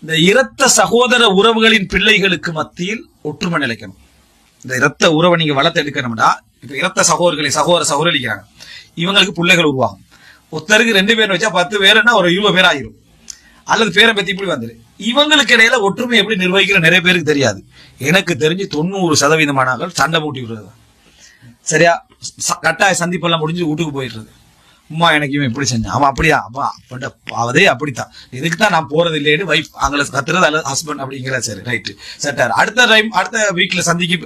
இந்த இரத்த சகோதர உறவுகளின் பிள்ளைகளுக்கு மத்தியில் ஒற்றுமை நிலைக்கணும். இந்த இரத்த உறவை நீங்க வளர்த்து எடுக்கணும்னா இப்ப இரத்த சகோதரர்களை சகோதர சகோதரிக்கிறாங்க இவங்களுக்கு பிள்ளைகள் உருவாகும். ஒருத்தருக்கு ரெண்டு பேர் வச்சா பத்து பேருன்னா ஒரு இருபது பேர் ஆயிரும். அல்லது பேரை பத்தி இப்படி வந்துரு. இவங்களுக்கு இடையில ஒற்றுமை எப்படி நிர்வகிக்கிற நிறைய பேருக்கு தெரியாது. எனக்கு தெரிஞ்சு தொண்ணூறு சதவீதமானார்கள் சண்டை மூட்டி விடுறது சரியா? ச- கட்டாய சந்திப்பெல்லாம் முடிஞ்சு வீட்டுக்கு போயிடுறது. அம்மா எனக்கு இவன் இப்படி செஞ்சான். அவன் அப்படியா அம்மா அப்பட அவதே அப்படித்தான். இதுக்கு தான் நான் போறது இல்லைன்னு வைஃப் அவங்களை கத்துறது அல்லது ஹஸ்பண்ட் அப்படிங்கிற சரி ரைட்டு செட்டார் அடுத்த டைம் அடுத்த வீக்ல சந்திக்கு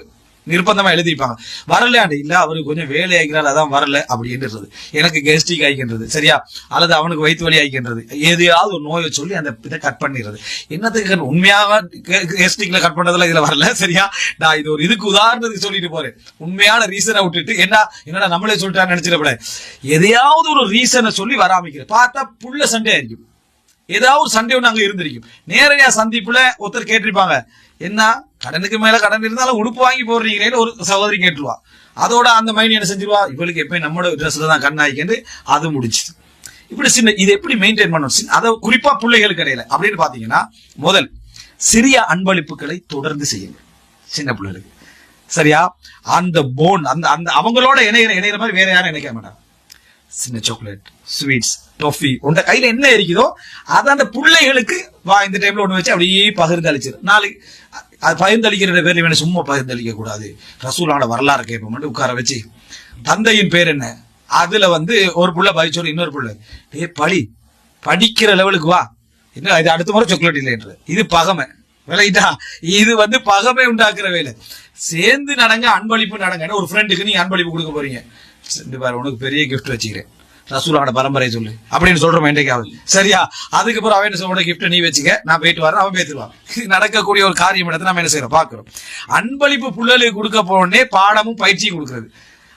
நிர்பந்தமா எழுதிப்பாங்க வரலையாண்டு இல்ல அவருக்கு கொஞ்சம் வேலை ஆகிக்கிறார் அதான் வரல அப்படின்றது எனக்கு கெஸ்டிக் ஆகின்றது சரியா? அல்லது அவனுக்கு வயிற்று வலி ஆகின்றது எதையாவது ஒரு நோயை சொல்லி அந்த இதை கட் பண்ணிடுறது. என்னத்துக்கு உண்மையாக கெஸ்டிக்ல கட் பண்றதுல இதுல வரல சரியா? நான் இது ஒரு இதுக்கு உதாரணத்துக்கு சொல்லிட்டு போறேன். உண்மையான ரீசனை விட்டுட்டு என்ன என்னடா நம்மளே சொல்லிட்டான்னு நினைச்சிடப்பட எதையாவது ஒரு ரீசனை சொல்லி வராமிக்கிறேன். பார்த்தா புள்ள சண்டே ஆയിരിக்கும் ஏதாவது ஒரு சண்டே ஒண்ணு அங்க இருந்திருக்கும். நேரடியா சந்திப்புல ஒருத்தர் கேட்டிருப்பாங்க என்ன? கடனுக்கு மேல கடன் இருந்தாலும் உடுப்பு வாங்கி போடுறீங்களேன்னு ஒரு சகோதரி கேட்டுருவா. அதோட அந்த மைண்ட் என்ன செஞ்சிருவா? இவளுக்கு எப்பயும் நம்மளோட ட்ரெஸ்ல தான் கண்ணாய்க்கண்டு அது முடிச்சுது இப்படி சின்ன இது எப்படி மெயின்டைன் பண்ணணும்? அதை குறிப்பா பிள்ளைகளுக்கு இடையில. அப்படின்னு பாத்தீங்கன்னா முதல் சிறிய அன்பளிப்புகளை தொடர்ந்து செய்யுங்க. சின்ன பிள்ளைகளுக்கு. சரியா? அந்த போன் அந்த அந்த அவங்களோட இணையிற இணையிற மாதிரி வேற யாரும் இணைக்க மாட்டாங்க. சின்ன சாக்லேட் ஸ்வீட்ஸ் டொஃபி உண்ட கையில என்ன இருக்குதோ அதை அந்த பிள்ளைகளுக்கு வா இந்த டைம்ல ஒண்ணு வச்சு அப்படியே பகிர்ந்தளிச்சிரு. நாளைக்கு அது பகிர்ந்து அளிக்கிற பேர்ல வேணும் சும்மா பகிர்ந்தளிக்க கூடாது ரசூலான வரலாறு கேட்போம். உட்கார வச்சு தந்தையின் பேர் என்ன? அதுல வந்து ஒரு புள்ள பதிச்சோடு இன்னொரு புள்ள. ஏ பழி படிக்கிற லெவலுக்கு வா. என்ன இது அடுத்த முறை சாக்லேட் இல்லைன்றது இது பகமை. விளையிட்டா இது வந்து பகமை உண்டாக்குற வேலை. சேர்ந்து நடங்க அன்பளிப்பு நடங்க ஒரு ஃப்ரெண்டுக்கு நீங்க அன்பளிப்பு கொடுக்க போறீங்க. இந்த பாரு உனக்கு பெரிய கிஃப்ட் வச்சுக்கிறேன். ரசூலோட பரம்பரை சொல்லு. அப்படின்னு சொல்றோம் என்றைக்காவது சரியா? அதுக்கப்புறம் அவன் என்ன சொல்ற கிஃப்ட் நீ வச்சுக்க. நான் போயிட்டு வரேன். அவன் பேத்துருவான் இது நடக்கக்கூடிய ஒரு காரியம் இடத்தை நம்ம என்ன செய்யறோம்? பாக்குறோம் அன்பளிப்பு புள்ளலுக்கு கொடுக்க போனே பாடமும் பயிற்சியும் கொடுக்கறது.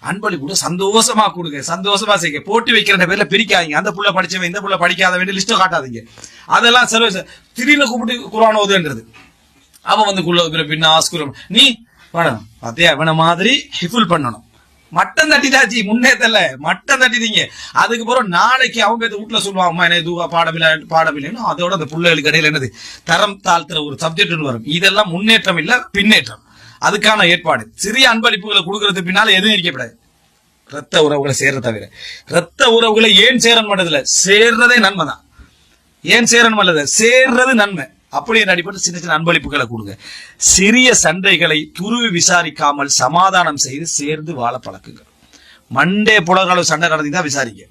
அன்பளிப்பு கூட சந்தோஷமா கொடுங்க. சந்தோஷமா செய்யுங்க. போட்டு வைக்கிற பேர்ல பிரிக்காதீங்க. அந்த புள்ள படிச்சவன் இந்த புள்ள வேண்டிய லிஸ்ட்டை காட்டாதீங்க. அதெல்லாம் செலவு திடீர்னு கூப்பிட்டு குரான் ஓதுன்றது. அவன் வந்து குள்ள பின்ன ஆஸ்குரம். நீ பண்ணணும் அதே இவன மாதிரி ஹிஃபுல் பண்ணணும். மட்டம் தட்டிட்டாச்சு முன்னேத்தல. மட்டம் தட்டிட்டீங்க. அதுக்கப்புறம் நாளைக்கு அவங்க பேத்து வீட்டுல சொல்லுவாங்க அம்மா என்ன இதுவா பாடமில்லை பாடமில்லைன்னு? அதோட அந்த பிள்ளைகளுக்கு இடையில என்னது தரம் தாழ்த்துற ஒரு சப்ஜெக்ட் வரும். இதெல்லாம் முன்னேற்றம் இல்ல பின்னேற்றம். அதுக்கான ஏற்பாடு. சிறிய அன்பளிப்புகளை கொடுக்கறதுக்கு பின்னால எதுவும் இருக்கப்படாது ரத்த உறவுகளை சேர்ற தவிர. ரத்த உறவுகளை ஏன் சேரன் பண்ணதில்ல? சேர்றதே நன்மை தான் ஏன் சேரன் அல்லது சேர்றது நன்மை. அப்படி என்ற சின்ன சின்ன அன்பளிப்புகளை கொடுங்க. சிறிய சண்டைகளை துருவி விசாரிக்காமல் சமாதானம் செய்து சேர்ந்து வாழ பழக்குங்க. மண்டே புலகளவு சண்டை நடந்தீங்கன்னா விசாரிங்க.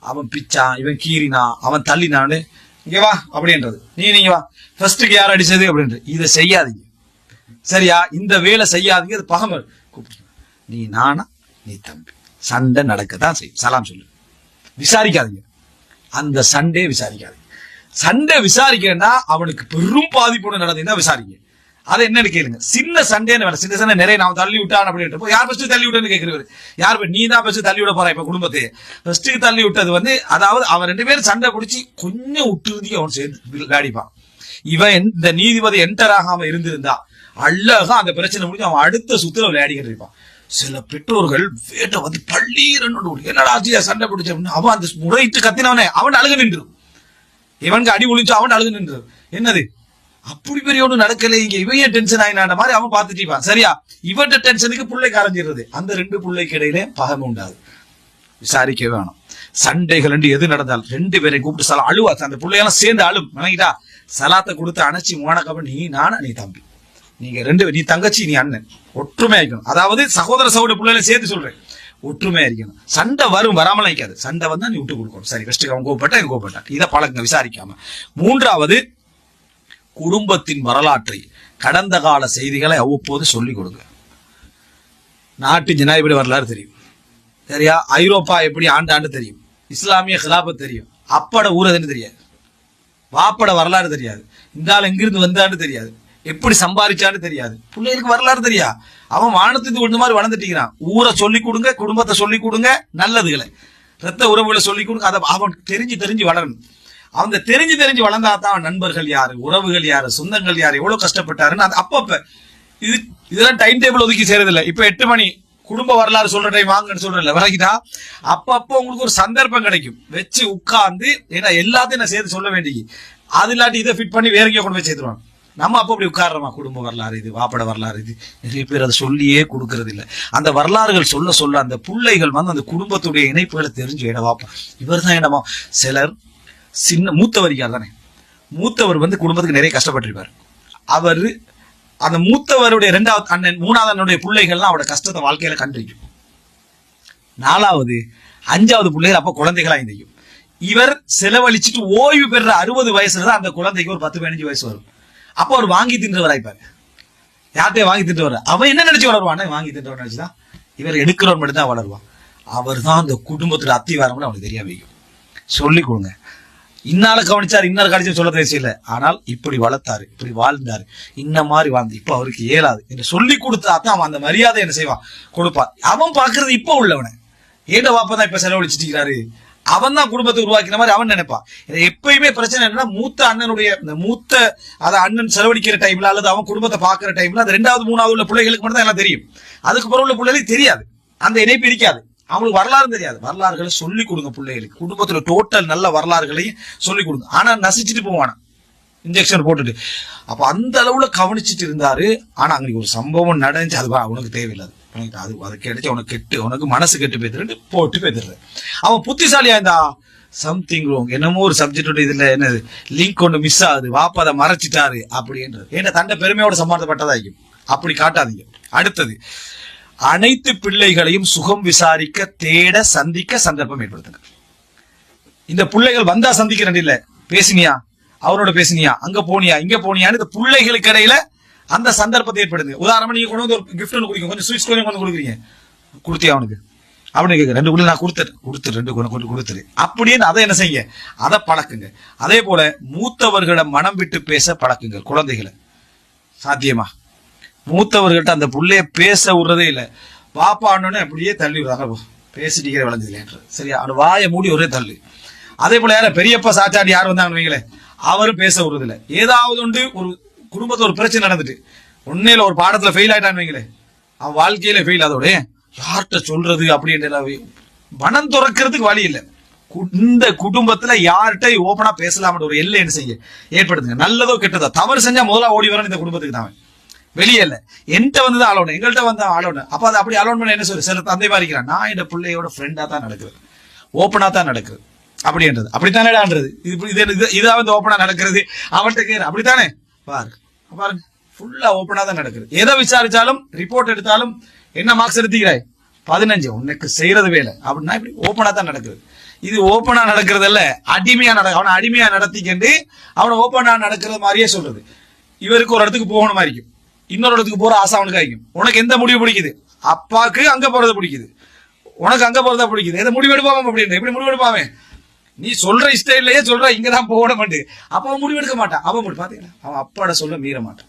அவன் பிச்சான் இவன் கீறினா அவன் தள்ளினான்னு இங்க வா அப்படின்றது. நீ நீங்க வா. ஃபர்ஸ்ட்டுக்கு யார் அடிச்சது அப்படின்றது. இதை செய்யாதீங்க. சரியா? இந்த வேலை செய்யாதீங்க அது பகம கூப்பிட்டு நீ நானா? நீ தம்பி. சண்டை நடக்கத்தான் செய்யும். சலாம் சொல்லு. விசாரிக்காதீங்க. அந்த சண்டே விசாரிக்காதீங்க. சண்டை விசாரிக்கிறேன்னா அவனுக்கு பெரும் பாதிப்பு நடந்ததுன்னா விசாரிங்க அதை என்னன்னு கேளுங்க. சின்ன சண்டேன்னு வேலை சின்ன சண்டை நிறைய நான் தள்ளி விட்டான் அப்படின்ட்டு யார் ஃபர்ஸ்ட் தள்ளி விட்டேன்னு கேட்கிறவர் யார் நீ தான் ஃபர்ஸ்ட் தள்ளி விட போறா இப்ப குடும்பத்தை? ஃபர்ஸ்ட்டுக்கு தள்ளி விட்டது வந்து அதாவது அவன் ரெண்டு பேரும் சண்டை பிடிச்சி கொஞ்சம் விட்டுருந்தி அவன் சேர்ந்து விளையாடிப்பான். இவன் இந்த நீதிபதி என்டர் ஆகாம இருந்திருந்தா அழகா அந்த பிரச்சனை முடிஞ்சு அவன் அடுத்த சுத்துல விளையாடிக்கிட்டு இருப்பான். சில பெற்றோர்கள் வேட்டை வந்து பள்ளீரன்னு என்னடா ஆச்சு? சண்டை பிடிச்ச அப்படின்னு. அவன் அந்த முறையிட்டு கத்தினவனே. அவன் அழுக நின்றுடும். இவனுக்கு அடி ஒளிஞ்சு அவன் அழுது நின்று என்னது? அப்படி பெரிய ஒண்ணு நடக்கல. இங்க இவன் டென்ஷன் ஆயினான்ற மாதிரி அவன் பார்த்துட்டு சரியா? இவன்ட டென்ஷனுக்கு பிள்ளை கரைஞ்சிடுறது அந்த ரெண்டு பிள்ளைக்கு இடையிலே பகமை உண்டாது விசாரிக்க வேணும். சண்டைகள் ரெண்டு எது நடந்தாலும் ரெண்டு பேரை கூப்பிட்டு சலா அழுவா. அந்த பிள்ளையெல்லாம் சேர்ந்து அழும். வணங்கிட்டா. சலாத்தை கொடுத்து அணைச்சி மோனக்கப்புறம் நீ நானா நீ தம்பி. நீங்க ரெண்டு நீ தங்கச்சி நீ அண்ணன். ஒற்றுமை இருக்கணும். அதாவது சகோதர சகோதர பிள்ளைகளை சேர்த்து சொல்றேன். ஒற்றுமையா இருக்கணும். சண்டை வரும் வராமலாம் இருக்காது. சண்டை வந்தா நீ விட்டு கொடுக்கணும். சரி ஃபர்ஸ்ட் அவன் கோபப்பட்டா இவன் இதை பழகுங்க விசாரிக்காம. மூன்றாவது குடும்பத்தின் வரலாற்றை கடந்த கால செய்திகளை அவ்வப்போது சொல்லிக் கொடுங்க. நாட்டு ஜனாதிபதி வரலாறு தெரியும். சரியா? ஐரோப்பா எப்படி ஆண்டாண்டு தெரியும். இஸ்லாமிய கிலாபத் தெரியும். அப்பட ஊரதுன்னு தெரியாது. வாப்பட வரலாறு தெரியாது. இந்த ஆள் எங்கிருந்து வந்தான்னு தெரியாது. எப்படி சம்பாதிச்சான்னு தெரியாது. பிள்ளைகளுக்கு வரலாறு தெரியா? அவன் வானத்துக்கு விழுந்த மாதிரி வளர்ந்துட்டீங்கிறான் ஊரை சொல்லி கொடுங்க குடும்பத்தை சொல்லி கொடுங்க நல்லதுகளை. ரத்த உறவுகளை சொல்லி கொடுங்க அதை அவன் தெரிஞ்சு தெரிஞ்சு வளரணும். அவங்க தெரிஞ்சு தெரிஞ்சு வளர்ந்தா தான் நண்பர்கள் யாரு உறவுகள் யாரு சொந்தங்கள் யாரு எவ்வளவு கஷ்டப்பட்டாருன்னு அது அப்பப்ப இது இதெல்லாம் டைம் டேபிள் ஒதுக்கி செய்யறதில்ல. இப்ப எட்டு மணி குடும்ப வரலாறு சொல்ற டைம் வாங்கன்னு சொல்றேன்ல விளக்கிட்டா அப்பப்போ உங்களுக்கு ஒரு சந்தர்ப்பம் கிடைக்கும். வச்சு உட்கார்ந்து ஏன்னா எல்லாத்தையும் நான் சேர்த்து சொல்ல வேண்டிய அது இல்லாட்டி இதை ஃபிட் பண்ணி வேற எங்கேயோ கொண்டு போய் சேர்த்துருவாங்க. நம்ம அப்போ அப்படி உட்கார்றோமா? குடும்ப வரலாறு இது வாப்பட வரலாறு இது. நிறைய பேர் அதை சொல்லியே கொடுக்கறது இல்லை அந்த வரலாறுகள் சொல்ல சொல்ல அந்த பிள்ளைகள் வந்து அந்த குடும்பத்துடைய இணைப்புகளை தெரிஞ்சு என்ன வாப்பா இவர் தான் என்னமா சிலர் சின்ன மூத்தவரிக்கார் தானே மூத்தவர் வந்து குடும்பத்துக்கு நிறைய கஷ்டப்பட்டிருப்பார். அவர் அந்த மூத்தவருடைய ரெண்டாவது அண்ணன் மூணாவது அண்ணனுடைய பிள்ளைகள்லாம் அவரோட கஷ்டத்தை வாழ்க்கையில கண்டிக்கும் நாலாவது அஞ்சாவது பிள்ளைகள் அப்போ குழந்தைகளா இணையும் இவர் செலவழிச்சிட்டு ஓய்வு பெற அறுபது வயசுல தான் அந்த குழந்தைக்கு ஒரு பத்து பதினஞ்சு வயசு வரும். அப்போ அவர் வாங்கி தின்றவர் ஆயிப்பாரு யார்கிட்டயும் வாங்கி தின்றவர்? அவன் என்ன நினைச்சு வளருவான் வாங்கி தின்றவர் நினைச்சுதான் இவர் எடுக்கிறவர் மட்டும் தான் வளருவான். அவர் தான் அந்த குடும்பத்துல அத்திவாரம்னு அவனுக்கு தெரியாம வைக்கும். சொல்லி கொடுங்க. இன்னால கவனிச்சார் இன்னார் கடிச்சு சொல்ல தேவையில்லை இல்லை ஆனால் இப்படி வளர்த்தாரு இப்படி வாழ்ந்தாரு. இந்த மாதிரி வாழ்ந்து இப்ப அவருக்கு இயலாது. என்று சொல்லி கொடுத்தா தான் அவன் அந்த மரியாதை என்ன செய்வான்? கொடுப்பான். அவன் பாக்குறது இப்ப உள்ளவனை. ஏட வாப்பதான் இப்ப செலவழிச்சிட்டு இருக்கிறாரு? அவன் தான் குடும்பத்தை உருவாக்கின மாதிரி அவன் நினைப்பான். எப்பயுமே பிரச்சனை என்னன்னா மூத்த அண்ணனுடைய இந்த மூத்த அதை அண்ணன் செலவழிக்கிற டைம்ல அல்லது அவன் குடும்பத்தை பாக்குற டைம்ல அந்த ரெண்டாவது மூணாவது உள்ள பிள்ளைகளுக்கு மட்டும் தான் எல்லாம் தெரியும். அதுக்கு பிறகு உள்ள பிள்ளைகளுக்கு தெரியாது. அந்த இணைப்பு இருக்காது. அவங்களுக்கு வரலாறு தெரியாது. வரலாறுகளை சொல்லி கொடுங்க பிள்ளைகளுக்கு. குடும்பத்துல டோட்டல் நல்ல வரலாறுகளையும் சொல்லி கொடுங்க. ஆனா நசிச்சுட்டு போவானா? இன்ஜெக்ஷன் போட்டுட்டு. அப்ப அந்த அளவுல கவனிச்சிட்டு இருந்தாரு. ஆனா அங்கே ஒரு சம்பவம் நடந்துச்சு. அது அவனுக்கு உனக்கு தேவையில்லாது. அது அது கிடைச்சி உனக்கு கெட்டு உனக்கு மனசு கெட்டு போயிடுறது போட்டு போயிடுறேன் அவன் புத்திசாலியா இருந்தா சம்திங் ரோங் என்னமோ ஒரு சப்ஜெக்டோட இதுல என்னது லிங்க் ஒன்று மிஸ் ஆகுது வாப்பா அதை மறைச்சிட்டாரு அப்படின்றது. ஏன்னா தண்டை பெருமையோட சம்பந்தப்பட்டதா அப்படி காட்டாதீங்க. அடுத்தது அனைத்து பிள்ளைகளையும் சுகம் விசாரிக்க தேட சந்திக்க சந்தர்ப்பம் ஏற்படுத்துங்க. இந்த பிள்ளைகள் வந்தா சந்திக்கிறேன் இல்ல. பேசினியா? அவரோட பேசினியா? அங்க போனியா? இங்க போனியான்னு இந்த பிள்ளைகளுக்கு இடையில அந்த சந்தர்ப்பத்தை ஏற்படுது உதாரணமா நீங்க கொண்டு வந்து ஒரு கிஃப்ட் ஒன்று குடிக்கும் கொஞ்சம் ஸ்வீட்ஸ் கொஞ்சம் கொண்டு கொடுக்குறீங்க. கொடுத்தியா அவனுக்கு? அப்படின்னு கேட்க ரெண்டு குள்ள நான் கொடுத்துரு கொடுத்து ரெண்டு கொண்டு கொண்டு கொடுத்துரு அப்படின்னு அதை என்ன செய்யுங்க? அதை பழக்குங்க. அதே போல மூத்தவர்களை மனம் விட்டு பேச பழக்குங்க. குழந்தைகளை. சாத்தியமா? மூத்தவர்கள்ட்ட அந்த புள்ளைய பேச விடுறதே இல்லை. பாப்பான்னு அப்படியே தள்ளி விடுறாங்க. பேசிட்டீங்க விளைஞ்சதுலேன்ற சரியா? அவன் வாயை மூடி ஒரே தள்ளு. அதே போல யார பெரியப்பா சாச்சாடி யார் வந்தாங்கன்னு வைங்களேன். அவரும் பேச விடுறதில்லை. ஏதாவது ஒன்று ஒரு குடும்பத்தில் ஒரு பிரச்சனை நடந்துட்டு உண்மையில ஒரு பாடத்துல ஃபெயில் ஆயிட்டான்னு வைங்களேன் அவன் வாழ்க்கையில ஃபெயில் அதோட யார்கிட்ட சொல்றது? அப்படின்ற மனம் துறக்கிறதுக்கு வழி இல்லை. கு- இந்த குடும்பத்துல யார்கிட்ட ஓபனா பேசலாம்னு ஒரு எல்லை என்ன செய்ய ஏற்படுத்துங்க. நல்லதோ கெட்டதோ தவறு செஞ்சா முதல்ல ஓடி வரணும் இந்த குடும்பத்துக்கு தான் வெளியே இல்லை. என்கிட்ட வந்து தான் எங்கள்கிட்ட வந்து அலோன் அப்ப அதை அப்படி அலோன் பண்ண என்ன சொல்லு சில தந்தை பாதிக்கிறான். நான் என் பிள்ளையோட ஃப்ரெண்டா தான் நடக்குது. ஓப்பனா தான் நடக்குது. அப்படின்றது. அப்படித்தானேடான்றது? இது இது இது- இதா வந்து ஓப்பனா நடக்கிறது. அவன்கிட்ட கேரு அப்படித்தானே? பாரு. பாருங்க ஃபுல்லா ஓப்பனா தான் நடக்குது. எதை விசாரிச்சாலும் ரிப்போர்ட் எடுத்தாலும் என்ன மார்க்ஸ் எடுத்துக்கிறாய்? பதினஞ்சு. உனக்கு செய்யறது வேலை. அப்படின்னா இப்படி ஓப்பனா தான் நடக்குது. இது ஓப்பனா நடக்கிறதல்ல அடிமையா நட அவனை அடிமையா நடத்திக்கிண்டு அவனை ஓப்பனா நடக்கிறது மாதிரியே சொல்றது. இவருக்கு ஒரு இடத்துக்கு போகணும் இருக்கும். இன்னொரு இடத்துக்கு போற ஆசை அவனுக்கு ஆகிக்கும். உனக்கு எந்த முடிவு பிடிக்குது? அப்பாவுக்கு அங்க போறது பிடிக்குது. உனக்கு அங்க போறதா பிடிக்குது. எதை முடிவு எடுப்பாம அப்படின்னு எப்படி முடிவு எடுப்பாமே நீ சொல்ற இஷ்டம் இல்லையே சொல்ற இங்கதான் போட மாட்டேன் அப்ப அவன் முடிவெடுக்க மாட்டான். அவன் முடி பாத்தீங்களா? அவன் அப்பாட சொல்ல மீற மாட்டான்.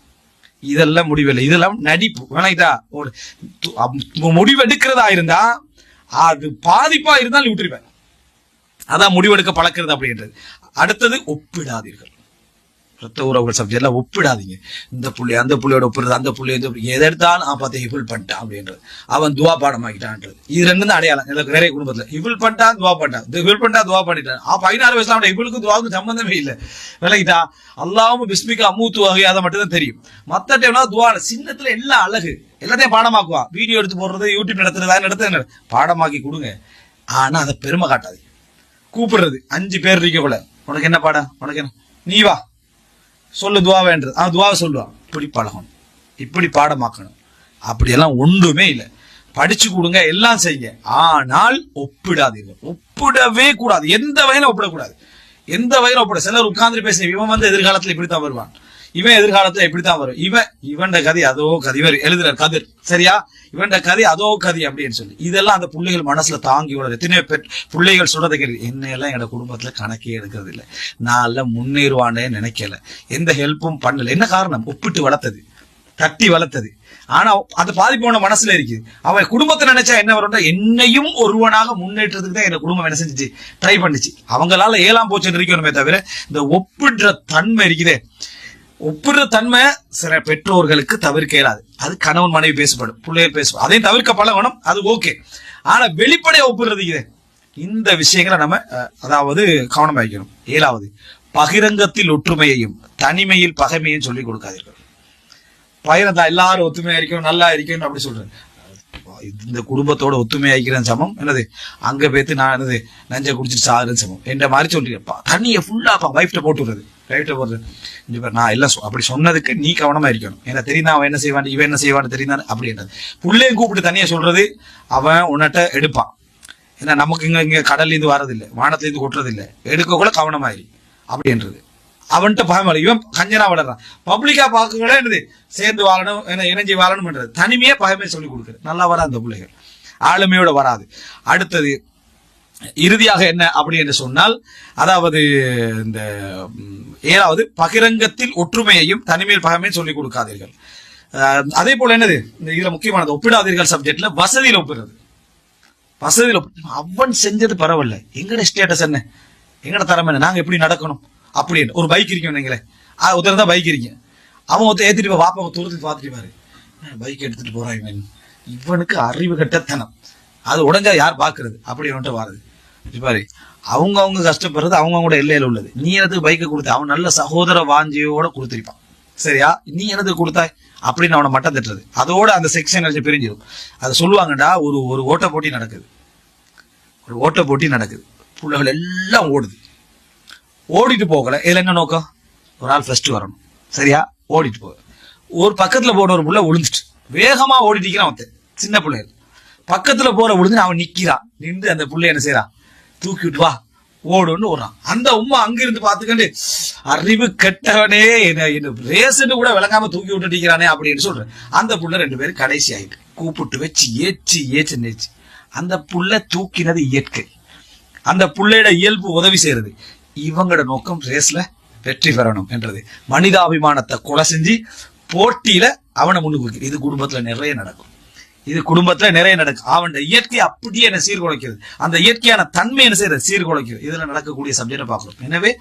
இதெல்லாம் முடிவில்லை இதெல்லாம் நடிப்பு. வேணாயிட்டா ஒரு து- முடிவு எடுக்கிறதா இருந்தா அது பாதிப்பா இருந்தாலும் விட்டுருப்பேன் அதான் முடிவெடுக்க பழக்கிறது அப்படின்றது. அடுத்தது ஒப்பிடாதீர்கள். ரத்த உறவுகள் எல்லாம் ஒப்பிடாதீங்க. இந்த புள்ளி அந்த புள்ளியோட ஒப்பிடுறது அந்த புள்ளி எந்த புள்ளி எதை எடுத்தாலும் நான் பார்த்து இவள் பண்ணிட்டான் அப்படின்றது. அவன் துவா பாடமாக்கிட்டான்றது. இது ரெண்டு தான் அடையாளம். எனக்கு நிறைய குடும்பத்துல இவள் பண்ணிட்டான் துவா பண்ணிட்டான். இவள் பண்ணிட்டா துவா பண்ணிட்டான். அப்ப பதினாறு வயசுல அவன் இவளுக்கும் துவாவுக்கு சம்பந்தமே இல்லை. விலகிட்டா அல்லாவும் பிஸ்மிக்கு அம்மூத்து வகை அதை மட்டும் தான் தெரியும். மத்த டைம்னா துவா சின்னத்துல எல்லாம் அழகு. எல்லாத்தையும் பாடமாக்குவான் வீடியோ எடுத்து போடுறது யூடியூப் நடத்துறது அதை நடத்துறது பாடமாக்கி கொடுங்க. ஆனா அதை பெருமை காட்டாது கூப்பிடுறது. அஞ்சு பேர் இருக்க கூட உனக்கு என்ன பாடம்? உனக்கு என்ன? நீ வா. சொல்லு துவாவேன்றது அவன் துவாவை சொல்லுவான் இப்படி பழகணும். இப்படி பாடமாக்கணும். அப்படியெல்லாம் ஒன்றுமே இல்லை. படிச்சு கொடுங்க எல்லாம் செய்யுங்க. ஆனால் ஒப்பிடாதீர்கள். ஒப்பிடவே கூடாது. எந்த வகையில ஒப்பிடக்கூடாது. எந்த வகையில ஒப்பிட சிலர் உட்கார்ந்து பேச இவன் வந்து எதிர்காலத்துல இப்படித்தான் வருவான். இவன் எதிர்காலத்துல இப்படித்தான் வரும்? இவன் இவன்ட கதை அதோ கதி. இவர் எழுதுறார் கதிர். சரியா? இவன்ட கதை அதோ கதி அப்படின்னு சொல்லி. இதெல்லாம் அந்த பிள்ளைகள் மனசுல தாங்கி விடுறது எத்தனை பெற் பிள்ளைகள் சொல்றதை கேள்வி என்னையெல்லாம் என்னோட குடும்பத்துல கணக்கே எடுக்கிறது இல்லை நான் எல்லாம் முன்னேறுவானே நினைக்கல. எந்த ஹெல்ப்பும் பண்ணல. என்ன காரணம்? ஒப்பிட்டு வளர்த்தது. தட்டி வளர்த்தது. ஆனா அது பாதிப்போன மனசுல இருக்குது. அவன் குடும்பத்தை நினைச்சா என்ன வரும்னா என்னையும் ஒருவனாக முன்னேற்றத்துக்கு தான் என் குடும்பம் என்ன செஞ்சுச்சு? ட்ரை பண்ணுச்சு. அவங்களால ஏழாம் போச்சுன்னு இருக்கணுமே தவிர இந்த ஒப்பிடுற தன்மை இருக்குதே. ஒப்பிடுற தன்மை சில பெற்றோர்களுக்கு தவிர்க்க இயலாது அது கணவன் மனைவி பேசப்படும் பிள்ளைகள் பேசும் அதையும் தவிர்க்க பழகணும் அது ஓகே. ஆனா வெளிப்படையா ஒப்பிடுறது இது. இந்த விஷயங்களை நம்ம அதாவது கவனம் வைக்கணும். ஏழாவது பகிரங்கத்தில் ஒற்றுமையையும் தனிமையில் பகைமையும் சொல்லிக் கொடுக்காதீர்கள். பகிரந்தா எல்லாரும் ஒத்துமையா இருக்கணும் நல்லா இருக்கணும் அப்படி சொல்றேன் இந்த குடும்பத்தோட ஒத்துமை ஆகிக்கிறேன் சமம். என்னது? அங்க பேத்து நான் என்னது? நஞ்சை குடிச்சிட்டு சாகுறேன் சமம். என்ற மாதிரி சொல்லிருப்பா தண்ணியை ஃபுல்லாப்பா வைஃப்ட போட்டு விடுறது. வைஃப்ட போடுறது. நான் எல்லாம் சொ- அப்படி சொன்னதுக்கு நீ கவனமா இருக்கணும். ஏன்னா தெரியுதா அவன் என்ன செய்வான் இவன் என்ன செய்வான்னு தெரியுதான் அப்படின்றது புள்ளையும் கூப்பிட்டு தனியா சொல்றது அவன் உன்னிட்ட எடுப்பான். ஏன்னா நமக்கு இங்க இங்க கடல்ல இருந்து வரதில்லை வானத்துல இருந்து கொட்டுறது எடுக்க கூட கவனமாயிரு அப்படின்றது அவன்கிட்ட பயம் இவன் கஞ்சனா வளர்றான். பப்ளிக்கா பார்க்கக்கூட என்னது? சேர்ந்து வாழணும் என்ன இணைஞ்சு வாழணும்ன்றது தனிமையே பயமே சொல்லி கொடுக்குறது நல்லா வராது அந்த பிள்ளைகள். ஆளுமையோட வராது. அடுத்தது இறுதியாக என்ன அப்படி என்று சொன்னால் அதாவது இந்த ஏழாவது பகிரங்கத்தில் ஒற்றுமையையும் தனிமையில் பகமையும் சொல்லிக் கொடுக்காதீர்கள். அதே போல என்னது? இந்த இதுல முக்கியமானது ஒப்பிடாதீர்கள் சப்ஜெக்ட்ல வசதியில் ஒப்பிடுறது. வசதியில் அவன் செஞ்சது பரவாயில்ல. எங்கட ஸ்டேட்டஸ் என்ன? எங்கட தரம் என்ன? நாங்க எப்படி நடக்கணும்? அப்படின்னு. ஒரு பைக் இருக்கும் நீங்களே ஒருத்தர் தான் பைக் இருக்கீங்க அவன் ஒருத்தர் ஏத்திட்டு போய் வாப்பா தூரத்துக்கு பார்த்துட்டு பாரு. பைக் எடுத்துட்டு போறான் இவன். இவனுக்கு அறிவு கட்டத்தனம். அது உடஞ்சா யார் பாக்குறது அப்படி வந்துட்டு வாருது. பாரு. அவங்க அவங்க கஷ்டப்படுறது அவங்க அவங்களோட எல்லையில உள்ளது. நீ எனக்கு பைக்கை கொடுத்த அவன் நல்ல சகோதர வாஞ்சியோட கொடுத்திருப்பான். சரியா? நீ எனக்கு கொடுத்தாய் அப்படின்னு அவனை மட்டம் தட்டுறது. அதோட அந்த செக்ஷன் பிரிஞ்சிடும் அதை சொல்லுவாங்கடா ஒரு ஒரு ஓட்ட போட்டி நடக்குது. ஒரு ஓட்ட போட்டி நடக்குது. பிள்ளைகள் எல்லாம் ஓடுது. ஓடிட்டு போகல. இதுல என்ன நோக்கம்? ஒரு ஆள் ஃபர்ஸ்ட் வரணும். சரியா? ஓடிட்டு போக. ஒரு பக்கத்துல போன ஒரு புள்ள விழுந்துட்டு வேகமா ஓடிட்டு இருக்கிறான் அவன். சின்ன பிள்ளைகள் பக்கத்துல போற விழுந்து அவன் நிக்கிறான். நின்று அந்த புள்ளை என்ன செய்யறான்? தூக்கி விட்டு வா. ஓடுன்னு ஓடுறான். அந்த உமா அங்க இருந்து பாத்துக்கண்டு அறிவு கெட்டவனே என்ன என்ன கூட விளங்காம தூக்கி விட்டுட்டு இருக்கிறானே அப்படின்னு சொல்றேன். அந்த புள்ள ரெண்டு பேரும் கடைசி ஆயிட்டு. கூப்பிட்டு வச்சு ஏச்சு ஏச்சு நேச்சு அந்த புள்ள தூக்கினது இயற்கை. அந்த புள்ளையோட இயல்பு உதவி செய்யறது. இவங்களோட நோக்கம் ரேஸ்ல வெற்றி பெறணும் என்றது. மனிதாபிமானத்தை கொலை செஞ்சு போட்டியில அவனை முன்னுக்கு இது குடும்பத்துல நிறைய நடக்கும். இது குடும்பத்துல நிறைய நடக்கும் அவன் இயற்கையை அப்படியே என்ன சீர்குலைக்கிறது அந்த இயற்கையான தன்மை என்ன செய்யறது சீர்குலைக்கிறது இதுல நடக்கக்கூடிய சப்ஜெக்டை பார்க்கணும். எனவே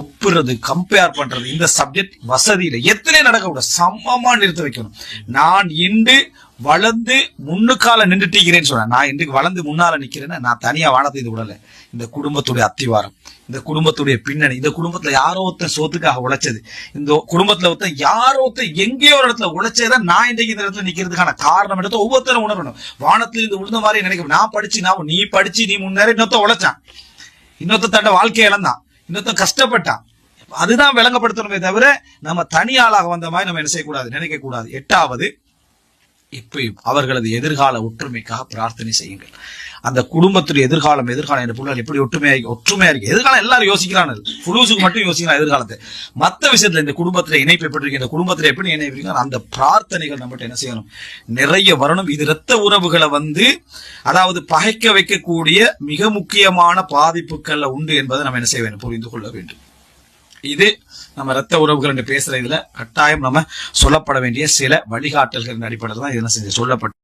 ஒப்புறது கம்பேர் பண்றது இந்த சப்ஜெக்ட் வசதியில எத்தனை நடக்கக்கூடாது. சமமா நிறுத்த வைக்கணும். நான் இன்று வளர்ந்து முன்னுக்கால நின்றுட்டீங்கிறேன்னு சொன்னேன் நான் இன்றைக்கு வளர்ந்து முன்னால நிக்கிறேன்னா நான் தனியா வானத்தை இது விடல. இந்த குடும்பத்துடைய அத்திவாரம் இந்த குடும்பத்துடைய பின்னணி இந்த குடும்பத்துல யாரோ ஒருத்தன் சோத்துக்காக உழைச்சது இந்த குடும்பத்துல ஒருத்தன் யாரோ ஒருத்தன் எங்கேயோ ஒரு இடத்துல உழைச்சதான் நான் இன்றைக்கு இந்த இடத்துல நிக்கிறதுக்கான காரணம் எடுத்து ஒவ்வொருத்தரும் உணரணும். வானத்துல இருந்து விழுந்த மாதிரி நினைக்கணும் நான் படிச்சு நான் நீ படிச்சு நீ முன்னேற இன்னொருத்த உழைச்சான். இன்னொருத்த தண்ட வாழ்க்கையை இழந்தான். இன்னொருத்தன் கஷ்டப்பட்டான். அதுதான் விளங்கப்படுத்தணுமே தவிர நம்ம தனி ஆளாக வந்த மாதிரி நம்ம என்ன செய்யக்கூடாது? நினைக்க கூடாது எட்டாவது இப்பயும் அவர்களது எதிர்கால ஒற்றுமைக்காக பிரார்த்தனை செய்யுங்கள். அந்த குடும்பத்துடைய எதிர்காலம் எதிர்காலம் என்ற பிள்ளைகள் எப்படி ஒற்றுமையா ஒற்றுமையா இருக்கு. எதிர்காலம் எல்லாரும் யோசிக்கிறான் புலூசுக்கு மட்டும் யோசிக்கலாம் எதிர்காலத்தை. மற்ற விஷயத்துல இந்த குடும்பத்துல இணைப்பு எப்படி இருக்கு இந்த குடும்பத்துல எப்படி இணைப்பீங்க அந்த பிரார்த்தனைகள் நம்மகிட்ட என்ன செய்யணும்? நிறைய வரணும். இது இரத்த உறவுகளை வந்து அதாவது பகைக்க வைக்கக்கூடிய மிக முக்கியமான பாதிப்புகள்ல உண்டு என்பதை நம்ம என்ன செய்ய வேண்டும்? புரிந்து கொள்ள வேண்டும். இது நம்ம ரத்த உறவுகள் என்று பேசுற இதுல கட்டாயம் நம்ம சொல்லப்பட வேண்டிய சில வழிகாட்டல்கள் அடிப்படையில் தான் இதெல்லாம் செஞ்சு சொல்லப்பட்ட